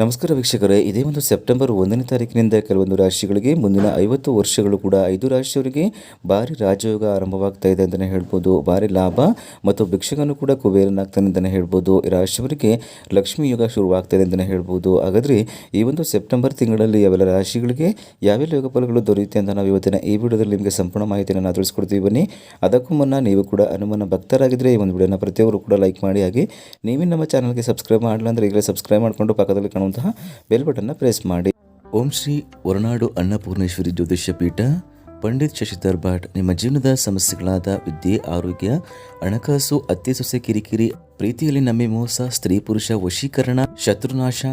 ನಮಸ್ಕಾರ ವೀಕ್ಷಕರೇ, ಇದೇ ಒಂದು ಸೆಪ್ಟೆಂಬರ್ ಒಂದನೇ ತಾರೀಕಿನಿಂದ ಕೆಲವೊಂದು ರಾಶಿಗಳಿಗೆ ಮುಂದಿನ ಐವತ್ತು ವರ್ಷಗಳು ಕೂಡ ಐದು ರಾಶಿಯವರಿಗೆ ಭಾರಿ ರಾಜಯೋಗ ಆರಂಭವಾಗ್ತಾ ಇದೆ ಅಂತಲೇ ಹೇಳ್ಬೋದು. ಭಾರಿ ಲಾಭ ಮತ್ತು ಭಿಕ್ಷಕನೂ ಕೂಡ ಕುಬೇರನಾಗ್ತಾನೆ ಅಂತಲೇ ಹೇಳ್ಬೋದು. ಈ ರಾಶಿಯವರಿಗೆ ಲಕ್ಷ್ಮೀ ಯೋಗ ಶುರುವಾಗ್ತಾ ಇದೆ ಅಂತಲೇ ಹೇಳ್ಬೋದು. ಹಾಗಾದರೆ ಈ ಒಂದು ಸೆಪ್ಟೆಂಬರ್ ತಿಂಗಳಲ್ಲಿ ಅವೆಲ್ಲ ರಾಶಿಗಳಿಗೆ ಯಾವೆಲ್ಲ ಯೋಗ ಫಲಗಳು ದೊರೆಯುತ್ತೆ ಅಂತ ನಾವು ಇವತ್ತಿನ ಈ ವಿಡಿಯೋದಲ್ಲಿ ನಿಮಗೆ ಸಂಪೂರ್ಣ ಮಾಹಿತಿಯನ್ನು ನಾವು ತಿಳಿಸ್ಕೊಡ್ತೀವಿ. ಬನ್ನಿ, ಅದಕ್ಕೂ ಮುನ್ನ ನೀವು ಕೂಡ ಅನುಮಾನ ಭಕ್ತರಾಗಿದ್ದರೆ ಈ ಒಂದು ವಿಡಿಯೋನ ಪ್ರತಿಯೊಬ್ಬರು ಕೂಡ ಲೈಕ್ ಮಾಡಿ, ಹಾಗೆ ನೀವೇ ನಮ್ಮ ಚಾನಲ್ಗೆ ಸಬ್ಸ್ಕ್ರೈಬ್ ಮಾಡಲ್ಲ ಅಂದರೆ ಈಗಲೇ ಸಬ್ಸ್ಕ್ರೈಬ್ ಮಾಡಿಕೊಂಡು ಪಕ್ಕದಲ್ಲಿ ಕಾಣುವಂತಹ ಬೆಲ್ ಬಟನ್ನ ಪ್ರೆಸ್ ಮಾಡಿ. ಓಂ ಶ್ರೀ ಹೊರನಾಡು ಅನ್ನಪೂರ್ಣೇಶ್ವರಿ ಜ್ಯೋತಿಷ್ಯ ಪೀಠ, ಪಂಡಿತ್ ಶಶಿಧರ್ ಭಾಟ್, ನಿಮ್ಮ ಜೀವನದ ಸಮಸ್ಯೆಗಳಾದ ವಿದ್ಯೆ, ಆರೋಗ್ಯ, ಹಣಕಾಸು ಅತ್ತೆ ಸೊಸೆ ಕಿರಿಕಿರಿ, ಪ್ರೀತಿಯಲ್ಲಿ ನಮ್ಮೆ ಮೋಸ ಸ್ತ್ರೀ ಪುರುಷ ವಶೀಕರಣ, ಶತ್ರುನಾಶ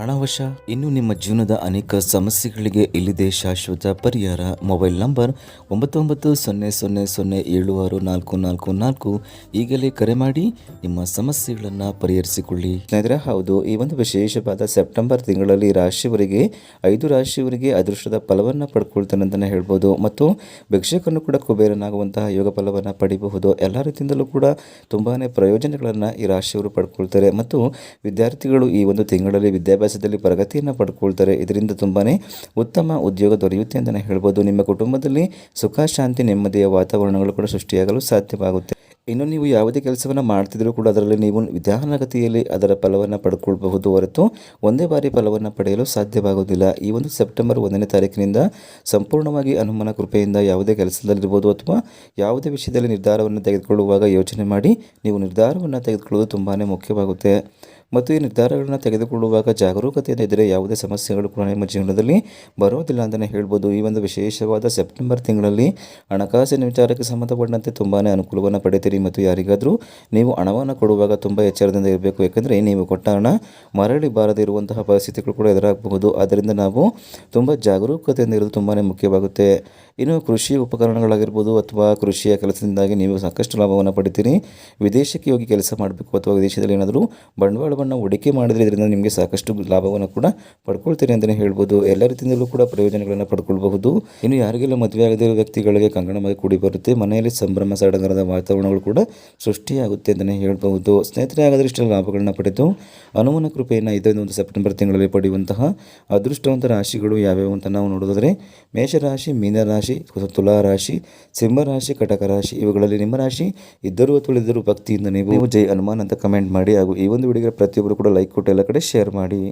ಹಣವಶ ಇನ್ನು ನಿಮ್ಮ ಜೀವನದ ಅನೇಕ ಸಮಸ್ಯೆಗಳಿಗೆ ಇಲ್ಲಿದೆ ಶಾಶ್ವತ ಪರಿಹಾರ. ಮೊಬೈಲ್ ನಂಬರ್ ಒಂಬತ್ತು ಒಂಬತ್ತು ಸೊನ್ನೆ ಸೊನ್ನೆ ಸೊನ್ನೆ ಏಳು ಆರು ನಾಲ್ಕು ನಾಲ್ಕು ನಾಲ್ಕು. ಈಗಲೇ ಕರೆ ಮಾಡಿ ನಿಮ್ಮ ಸಮಸ್ಯೆಗಳನ್ನು ಪರಿಹರಿಸಿಕೊಳ್ಳಿ. ಸ್ನೇಹಿತರೆ, ಹೌದು, ಈ ಒಂದು ವಿಶೇಷವಾದ ಸೆಪ್ಟೆಂಬರ್ ತಿಂಗಳಲ್ಲಿ ರಾಶಿಯವರಿಗೆ, ಐದು ರಾಶಿಯವರಿಗೆ ಅದೃಷ್ಟದ ಫಲವನ್ನು ಪಡ್ಕೊಳ್ತಾನೆ ಅಂತಲೇ ಹೇಳ್ಬೋದು. ಮತ್ತು ಭಿಕ್ಷಕನು ಕೂಡ ಕುಬೇರನಾಗುವಂತಹ ಯೋಗ ಫಲವನ್ನು ಪಡಿಬಹುದು. ಎಲ್ಲ ರೀತಿಯಿಂದಲೂ ಕೂಡ ತುಂಬಾ ಪ್ರಯೋಜನಗಳನ್ನು ಈ ರಾಶಿಯವರು ಪಡ್ಕೊಳ್ತಾರೆ. ಮತ್ತು ವಿದ್ಯಾರ್ಥಿಗಳು ಈ ಒಂದು ತಿಂಗಳಲ್ಲಿ ವಿದ್ಯಾಭ್ಯಾಸದಲ್ಲಿ ಪ್ರಗತಿಯನ್ನು ಪಡ್ಕೊಳ್ತಾರೆ. ಇದರಿಂದ ತುಂಬಾ ಉತ್ತಮ ಉದ್ಯೋಗ ದೊರೆಯುತ್ತೆ ಅಂತಲೇ ಹೇಳ್ಬೋದು. ನಿಮ್ಮ ಕುಟುಂಬದಲ್ಲಿ ಸುಖ, ಶಾಂತಿ, ನೆಮ್ಮದಿಯ ವಾತಾವರಣಗಳು ಕೂಡ ಸೃಷ್ಟಿಯಾಗಲು ಸಾಧ್ಯವಾಗುತ್ತೆ. ಇನ್ನು ನೀವು ಯಾವುದೇ ಕೆಲಸವನ್ನು ಮಾಡ್ತಿದ್ರೂ ಕೂಡ ಅದರಲ್ಲಿ ನೀವು ನಿಧಾನಗತಿಯಲ್ಲಿ ಅದರ ಫಲವನ್ನು ಪಡ್ಕೊಳ್ಬಹುದು ಹೊರತು ಒಂದೇ ಬಾರಿ ಫಲವನ್ನು ಪಡೆಯಲು ಸಾಧ್ಯವಾಗುವುದಿಲ್ಲ. ಈ ಒಂದು ಸೆಪ್ಟೆಂಬರ್ ಒಂದನೇ ತಾರೀಕಿನಿಂದ ಸಂಪೂರ್ಣವಾಗಿ ಅನುಮಾನ ಕೃಪೆಯಿಂದ ಯಾವುದೇ ಕೆಲಸದಲ್ಲಿರ್ಬೋದು ಅಥವಾ ಯಾವುದೇ ವಿಷಯದಲ್ಲಿ ನಿರ್ಧಾರವನ್ನು ತೆಗೆದುಕೊಳ್ಳುವಾಗ ಯೋಚನೆ ಮಾಡಿ ನೀವು ನಿರ್ಧಾರವನ್ನು ತೆಗೆದುಕೊಳ್ಳುವುದು ತುಂಬಾ ಮುಖ್ಯವಾಗುತ್ತೆ. ಮತ್ತು ಈ ನಿರ್ಧಾರಗಳನ್ನು ತೆಗೆದುಕೊಳ್ಳುವಾಗ ಜಾಗರೂಕತೆಯಿಂದ ಇದ್ದರೆ ಯಾವುದೇ ಸಮಸ್ಯೆಗಳು ಕೂಡ ನಿಮ್ಮ ಜೀವನದಲ್ಲಿ ಬರೋದಿಲ್ಲ ಅಂತಲೇ ಹೇಳ್ಬೋದು. ಈ ಒಂದು ವಿಶೇಷವಾದ ಸೆಪ್ಟೆಂಬರ್ ತಿಂಗಳಲ್ಲಿ ಹಣಕಾಸಿನ ವಿಚಾರಕ್ಕೆ ಸಂಬಂಧಪಟ್ಟಂತೆ ತುಂಬಾ ಅನುಕೂಲವನ್ನು ಪಡಿತೀರಿ ಮತ್ತು ಯಾರಿಗಾದರೂ ನೀವು ಹಣವನ್ನು ಕೊಡುವಾಗ ತುಂಬ ಎಚ್ಚರದಿಂದ ಇರಬೇಕು. ಯಾಕಂದರೆ ನೀವು ಕೊಟ್ಟ ಹಣ ಮರಳಿ ಬಾರದೇ ಇರುವಂತಹ ಪರಿಸ್ಥಿತಿಗಳು ಕೂಡ ಎದುರಾಗಬಹುದು. ಆದ್ದರಿಂದ ನಾವು ತುಂಬ ಜಾಗರೂಕತೆಯಿಂದ ಇರೋದು ತುಂಬಾ ಮುಖ್ಯವಾಗುತ್ತೆ. ಇನ್ನು ಕೃಷಿ ಉಪಕರಣಗಳಾಗಿರ್ಬೋದು ಅಥವಾ ಕೃಷಿಯ ಕೆಲಸದಿಂದಾಗಿ ನೀವು ಸಾಕಷ್ಟು ಲಾಭವನ್ನು ಪಡಿತೀರಿ. ವಿದೇಶಕ್ಕೆ ಹೋಗಿ ಕೆಲಸ ಮಾಡಬೇಕು ಅಥವಾ ವಿದೇಶದಲ್ಲಿ ಏನಾದರೂ ಬಂಡವಾಳವನ್ನು ಹೂಡಿಕೆ ಮಾಡಿದರೆ ಇದರಿಂದ ನಿಮಗೆ ಸಾಕಷ್ಟು ಲಾಭವನ್ನು ಕೂಡ ಪಡ್ಕೊಳ್ತೀರಿ ಅಂತಲೇ ಹೇಳ್ಬೋದು. ಎಲ್ಲ ರೀತಿಯಿಂದಲೂ ಕೂಡ ಪ್ರಯೋಜನಗಳನ್ನು ಪಡ್ಕೊಳ್ಬಹುದು. ಇನ್ನು ಯಾರಿಗೆಲ್ಲ ಮದುವೆ ಆಗದಿರೋ ವ್ಯಕ್ತಿಗಳಿಗೆ ಕಂಗಣವಾಗಿ ಕೂಡಿ ಬರುತ್ತೆ. ಮನೆಯಲ್ಲಿ ಸಂಭ್ರಮ, ಸಡಗರದ ವಾತಾವರಣಗಳು ಕೂಡ ಸೃಷ್ಟಿಯಾಗುತ್ತೆ ಅಂತಲೇ ಹೇಳ್ಬಹುದು. ಸ್ನೇಹಿತರೆ, ಹಾಗಾದರೆ ಇಷ್ಟೆಲ್ಲ ಲಾಭಗಳನ್ನ ಪಡೆದು ಅನುಮಾನ ಕೃಪೆಯನ್ನು ಇದೊಂದು ಒಂದು ಸೆಪ್ಟೆಂಬರ್ ತಿಂಗಳಲ್ಲಿ ಪಡೆಯುವಂತಹ ಅದೃಷ್ಟವಂತ ರಾಶಿಗಳು ಯಾವ್ಯಾವು ಅಂತ ನಾವು ನೋಡೋದಾದರೆ ಮೇಷರಾಶಿ, ಮೀನರಾಶಿ ತುಲಾ ರಾಶಿ ಸಿಂಹರಾಶಿ ಕಟಕ ರಾಶಿ ಇವುಗಳಲ್ಲಿ ನಿಮ್ಮ ರಾಶಿ ಇದ್ದರೂ ಅಥವಾ ಇದ್ದರೂ ಭಕ್ತಿಯಿಂದ ನೀವು ಜೈ ಹನುಮಾನ್ ಅಂತ ಕಮೆಂಟ್ ಮಾಡಿ ಹಾಗೂ ಈ ಒಂದು ವಿಡಿಯೋಗೆ ಪ್ರತಿಯೊಬ್ಬರು ಕೂಡ ಲೈಕ್ ಕೊಟ್ಟು ಎಲ್ಲ ಕಡೆ ಶೇರ್ ಮಾಡಿ.